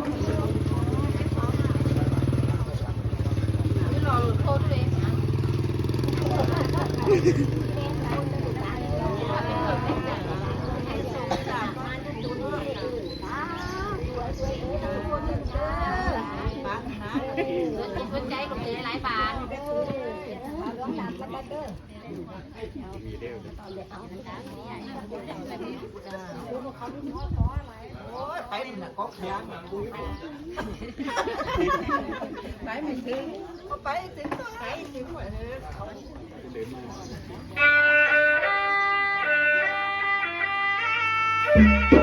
มีเดียว ไปนะก็ยางมาคุยไปไม่ถึงก็ไปถึงก็ไปถึงหมดเลยเ